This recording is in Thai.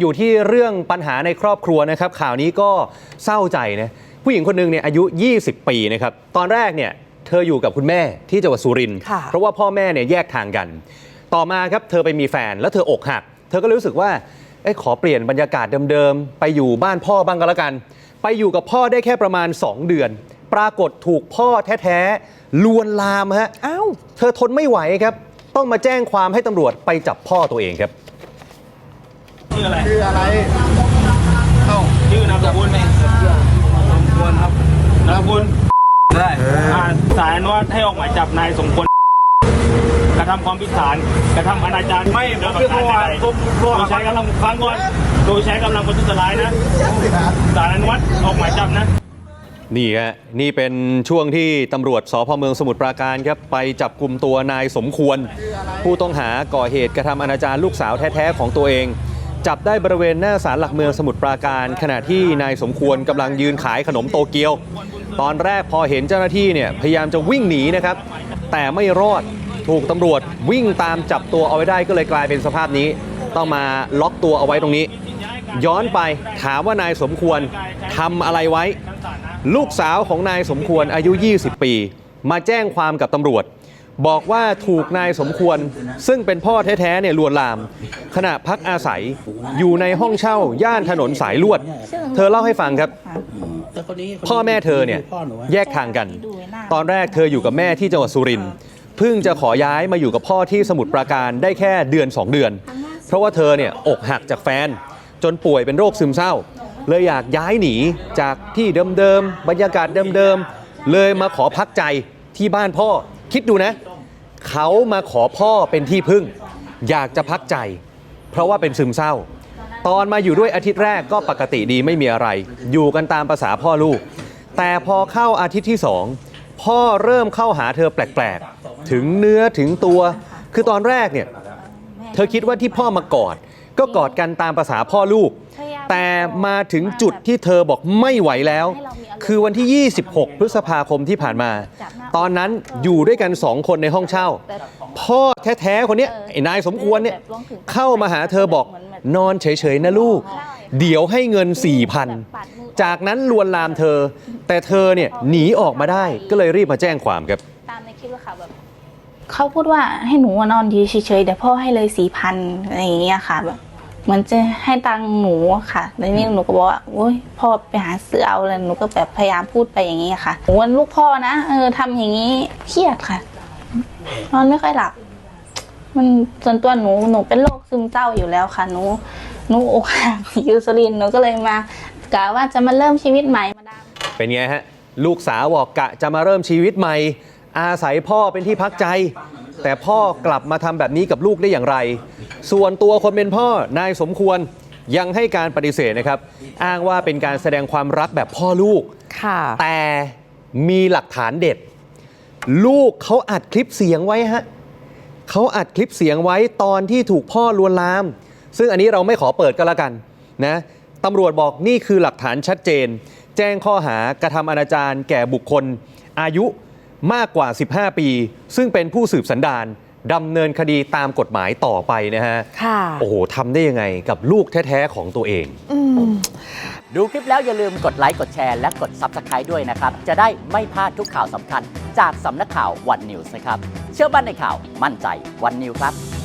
อยู่ที่เรื่องปัญหาในครอบครัวนะครับ ข่าวนี้ก็เศร้าใจนะผู้หญิงคนหนึ่งเนี่ยอายุ 20 ปีนะครับตอนแรกเนี่ยเธออยู่กับคุณแม่ที่จังหวัดสุรินทร์ค่ะเพราะว่าพ่อแม่เนี่ยแยกทางกัน ต่อมาครับเธอไปมีแฟนแล้วเธออกหัก เธอก็เลยรู้สึกว่าเอ้ยขอเปลี่ยนบรรยากาศเดิมๆ ไปอยู่บ้านพ่อบ้างก็แล้วกัน ไปอยู่กับพ่อได้แค่ประมาณ 2 เดือน ปรากฏถูกพ่อแท้ๆลวนลามฮะอ้าวเธอทนไม่ไหวครับ ต้องมาแจ้งความให้ตำรวจไปจับพ่อตัวเองครับ ชื่ออะไรคืออะไรเอ้าชื่อนามสกุลควรครับนามสกุลได้อ่าสารอนุวัตให้ออกหมายจับนายสมควรกระทำความผิดฐานกระทำอนาจารไม่ผมคือเมื่อวานผมโดยใช้กำลังฟังก่อนโดยใช้กำลังประทุษร้ายนะสารอนุวัตออกหมายจับนะนี่ฮะนี่เป็นช่วงที่ตำรวจสพเมืองสมุทรปราการครับไปจับกลุ่มตัวนายสมควร ผู้ต้องหาก่อเหตุกระทำอนาจารลูกสาวแท้ ๆ ของตัวเอง จับได้บริเวณหน้าศาลหลักเมืองสมุทรปราการ ขณะที่นายสมควรกำลังยืนขายขนมโตเกียว ตอนแรกพอเห็นเจ้าหน้าที่เนี่ยพยายามจะวิ่งหนีนะครับ แต่ไม่รอดถูกตำรวจวิ่งตามจับตัวเอาไว้ได้ก็เลยกลายเป็นสภาพนี้ ต้องมาล็อกตัวเอาไว้ตรงนี้ ย้อนไปถามว่านายสมควรทำอะไรไว้ ลูกสาวของนายสมควรอายุ 20 ปี มาแจ้งความกับตำรวจ บอกว่าถูกนายสมควร ซึ่งเป็นพ่อแท้ๆเนี่ยลวนลาม ขณะพักอาศัยอยู่ในห้องเช่า ย่านถนนสายลวด เธอเล่าให้ฟังครับ พ่อแม่เธอเนี่ยแยกทางกัน ตอนแรกเธออยู่กับแม่ที่จังหวัดสุรินทร์เพิ่งจะขอย้ายมาอยู่กับพ่อที่สมุทรปราการได้แค่เดือน 2 เดือน เพราะว่าเธอเนี่ยอกหักจากแฟน จนป่วยเป็นโรคซึมเศร้า เลยอยากย้ายหนีจากที่เดิมๆบรรยากาศเดิมๆเลยมาขอพักใจที่บ้านพ่อคิดดูนะ เขามาขอพ่อเป็นที่พึ่ง อยากจะพักใจ เพราะว่าเป็นซึมเศร้า ตอนมาอยู่ด้วยอาทิตย์แรกก็ปกติดีไม่มีอะไร อยู่กันตามภาษาพ่อลูก แต่พอเข้าอาทิตย์ที่สองพ่อเริ่มเข้าหาเธอแปลกๆ ถึงเนื้อถึงตัว คือตอนแรกเนี่ยเธอคิดว่าที่พ่อมากอด ก็กอดกันตามภาษาพ่อลูก แต่มาถึงจุดที่เธอบอกไม่ไหวแล้ว คือวันที่ 26 พฤษภาคมที่ผ่านมา ตอนนั้นอยู่ด้วยกัน2คนในห้องเช่า พ่อแท้ๆคนเนี้ยไอ้นายสมควรเนี่ยเข้ามาหาเธอบอกนอนเฉยๆนะลูก เดี๋ยวให้เงิน4,000จากนั้นลวนลามเธอ แต่เธอเนี่ยหนีออกมาได้ก็เลยรีบมาแจ้งความครับตามในคลิปอะค่ะแบบเขาพูดว่าให้หนูอะนอนอยู่เฉยๆเดี๋ยวพ่อให้เลยสี่พันอะไรอย่างเงี้ยค่ะแบบ เหมือนจะให้ตังหนูค่ะแล้วนี่หนูก็บอกว่าโอ้ยพ่อไปหาซื้อเอาเลยหนูก็แบบพยายามพูดไปอย่างเงี้ค่ะว่าลูกพ่อนะเออทำอย่างนี้เครียดค่ะนอนไม่ค่อยหลับ มันส่วนตัวหนูหนูเป็นโรคซึมเศร้าอยู่แล้วค่ะหนูหนูอกหักยู่สุรินหนูก็เลยมากะว่าจะมาเริ่มชีวิตใหม่มาดามเป็นไงฮะ ลูกสาวบอกกะจะมาเริ่มชีวิตใหม่ อาศัยพ่อเป็นที่พักใจ แต่พ่อกลับมาทำแบบนี้กับลูกได้อย่างไร ส่วนตัวคนเป็นพ่อนายสมควรยังให้การปฏิเสธนะครับ อ้างว่าเป็นการแสดงความรักแบบพ่อลูก ค่ะแต่มีหลักฐานเด็ด ลูกเขาอัดคลิปเสียงไว้ฮะเขาอัดคลิปเสียงไว้ตอนที่ถูกพ่อลวนลาม ซึ่งอันนี้เราไม่ขอเปิดก็แล้วกันนะตำรวจบอกนี่คือหลักฐานชัดเจน แจ้งข้อหากระทำอนาจารแก่บุคคล อายุมากกว่า 15 ปี ซึ่งเป็นผู้สืบสันดาน ดำเนินคดีตามกฎหมายต่อไปนะฮะ ค่ะ โอ้โหทำได้ยังไงกับลูกแท้ๆของตัวเอง อืม ดูคลิปแล้วอย่าลืมกดไลค์ กดแชร์ และกด Subscribe ด้วยนะครับ จะได้ไม่พลาดทุกข่าวสำคัญ จากสำนักข่าววันนิวส์นะครับ เชื่อมั่นในข่าวมั่นใจวันนิวครับ